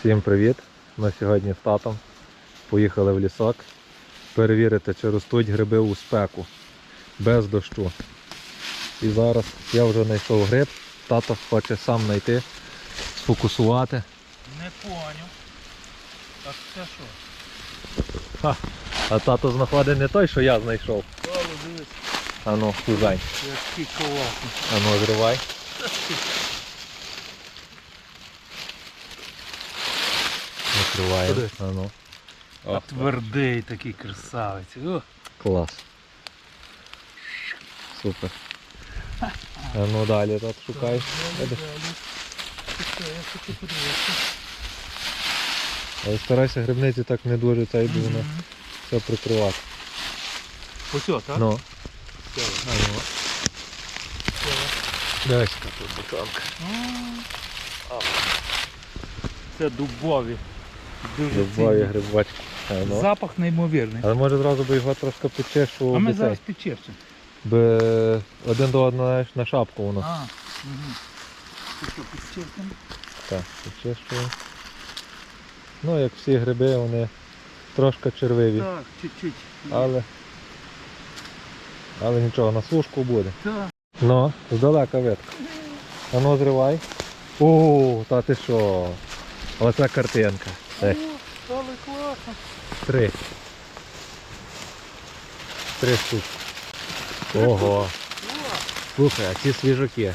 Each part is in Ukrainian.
Всім привіт! Ми сьогодні з татом поїхали в лісок перевірити, чи ростуть гриби у спеку без дощу. І зараз я вже знайшов гриб, тато хоче сам знайти, сфокусувати. Не поняв. Так це що? Ха. А тато знаходить не той, що я знайшов. Ану, кузань. Ану, зривай. Накриваємо. Куди? Ану. А О, твердий такий красавець. О, Клас. Супер. А ну далі тут шукай. Але старайся грибниці так не дуже бо воно Мгм. все прикривати. Ось так? Ну, Все, а ну. Дивись, яка тут бутанка. Це дубові. Дуже Любові цінні. грибочки. А, ну. Запах неймовірний. Але може зразу би його трошки почешу, А ми зараз цей, би один до одного знаєш, на шапку воно. А, угу. Ти що? Так, почешую. Ну, як всі гриби, вони трошки червиві. Так, чуть-чуть. Але, але нічого, на сушку буде. Так. Ну, здалека видко. А ну зривай. О, та ти що? Оце картинка. О, класно. три. Три штуки. Ого. Слухай, а ці свіжаки.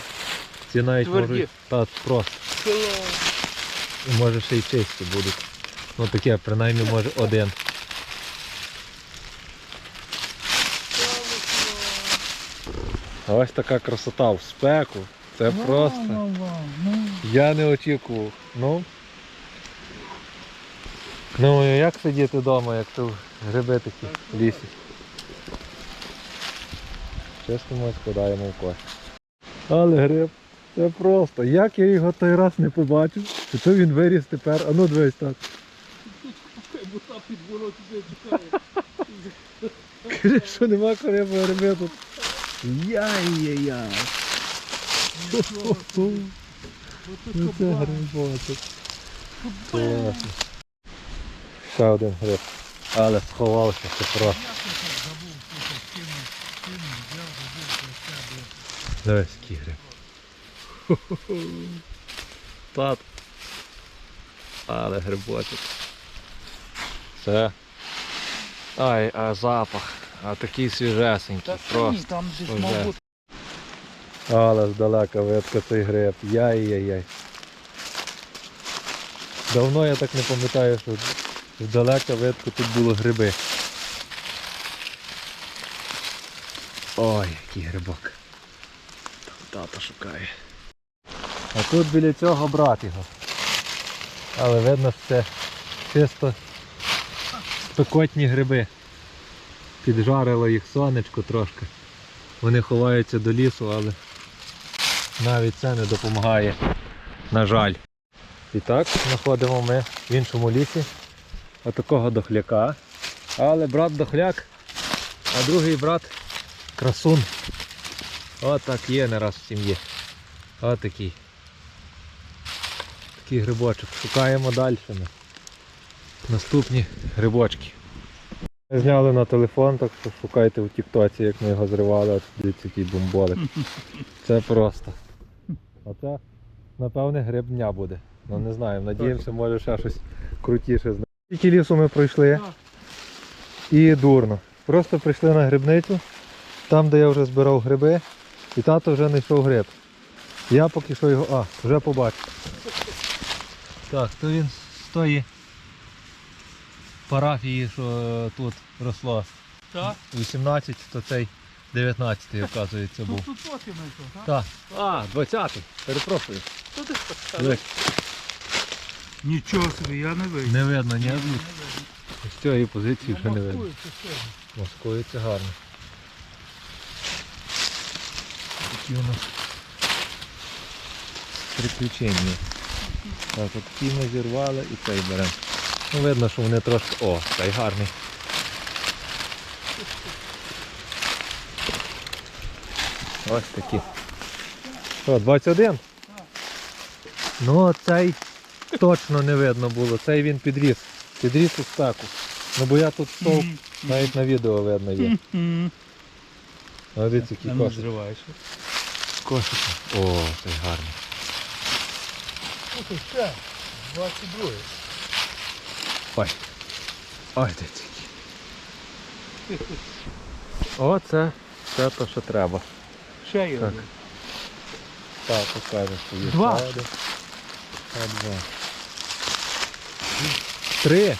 Ці навіть Тверді. можуть. Та просто. Клас. Може ще й чисті будуть. Ну таке, принаймні може один. А ось така красота в спеку. Це просто. Ну. Я не очікував. Ну. Ну як сидіти вдома, як тут гриби такі в лісі. Чесно ми складаємо в кошик. Але гриб, це просто. Як я його той раз не побачив, і то він виріс тепер. А ну дивись так. Бо та під вороті чекає. Каже, що нема корибу гриби тут. Яй-яй-яй. Ну це грибочок. Класно. Ще один гриб. Але сховався, це просто. Дивись, який гриб. Тат. Але грибочок. Це. Ай, а запах. А такий свіжесенький. Та Просто. ні, там десь. Але здалека видко цей гриб. Яй-яй-яй. Давно я так не пам'ятаю, що здалека видко тут були гриби. Ой, який грибок. Там тато шукає. А тут біля цього брат його. Але видно, що це чисто спекотні гриби. Піджарило їх сонечко трошки. Вони ховаються до лісу, але навіть це не допомагає, на жаль. І так, знаходимо ми в іншому лісі отакого дохляка. Але брат дохляк, а другий брат красун. Отак є не раз в сім'ї. Отакий. Такий грибочок. Шукаємо далі. Наступні грибочки. Ми Зняли на телефон, так що шукайте в тіктоці, як ми його зривали, от дивіться який бомболик. Це просто. А це, напевне, гриб дня буде. Ну не знаю, надіємося, може ще щось крутіше знайти. Тільки лісу ми пройшли і дурно. Просто прийшли на грибницю, там де я вже збирав гриби, і тато вже знайшов гриб. Я поки що його... А, вже побачив. Так, то він з тої парафії, що е, тут росло. Так. 18, то цей 19, оказується, Тут був. тут от я знайшов, так? Так. А, 20-й. Перепрошую. Тут десь Дивись, Нічого собі, я не вийду. Не видно, ні? Видно. З цієї позиції вже не видно. Маскується гарно. Такі у нас приключення. Так, от ті ми зірвали і цей беремо. Ну видно, що вони трошки... О, цей гарний. Ось такі. Що, 21? Ну цей точно не видно було. Цей він підріс. Підріс у спеку. Ну бо я тут стовп, навіть на відео видно є. Ну, дивіться, А який ну, зриваєш. Кошик. О, цей гарний. Слухай, ще, 22. Ой. Ой, де тільки. О, це, це то, що треба. Ще є Так. покажеш, що є. Два. ще один. А, два. Три.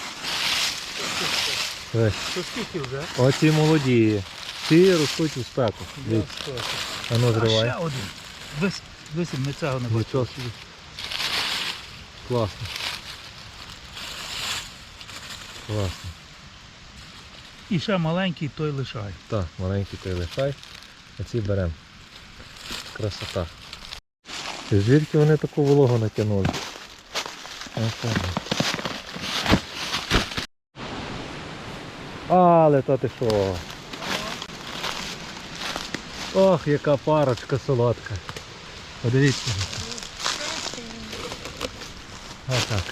То скільки вже? Оці молоді. Ці ростуть у спеку. Дивіться. А ну зривай. ще один. Дивись, дивись, ми цього не бачимо. Класно. Класно. І ще маленький той лишай. Так, маленький той лишай, а ці беремо. Красота. Звідки вони таку вологу натягнули? Ось так. Але то ти що? Ох, яка парочка солодка. Подивіться. Отак.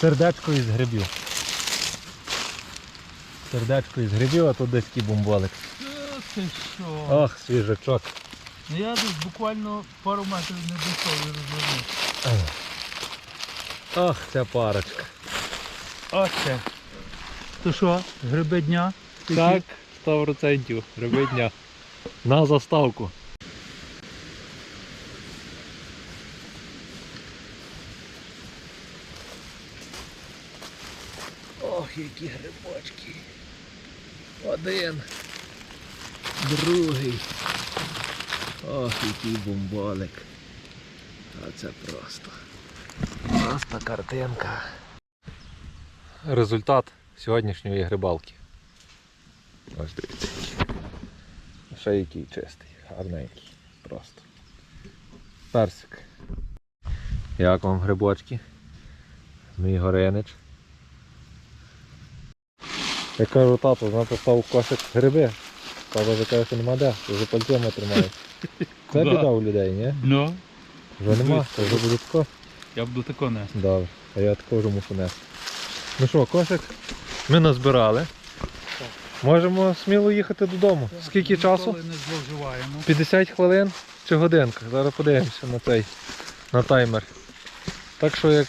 Сердечко із грибів. Сердечко із грибів, а тут десь такий бомболик. Та Ти що? Ох, свіжачок. Ну я десь буквально пару метрів не дійшов і розвернув. Ох, ця парочка. Оце. То що, гриби дня? Такі? Так, 100% гриби дня. На заставку. Ох, які грибочки. Один. Другий. Ох, який бомболик. А це просто. Просто картинка. Результат сьогоднішньої грибалки. Ось дивіться. Ще який чистий, гарненький. Просто. Персик. Як вам грибочки? Мій горинич. Я кажу, тато, на постав кошик гриби. Тато вже каже, що нема де, вже пальцями тримає. Це біда у людей, ні? Ну, Вже нема, це вже буде тако. я буду тако нести. Добре, а я також мушу нести. Ну що, кошик ми назбирали. Можемо сміло їхати додому. Скільки часу? Не зловживаємо. 50 хвилин чи годинка. Зараз подивимося на цей на таймер. Так що як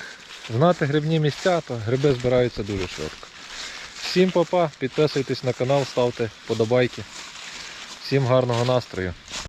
знати грибні місця, то гриби збираються дуже швидко. Всім папа, підписуйтесь на канал, ставте вподобайки. Всім гарного настрою.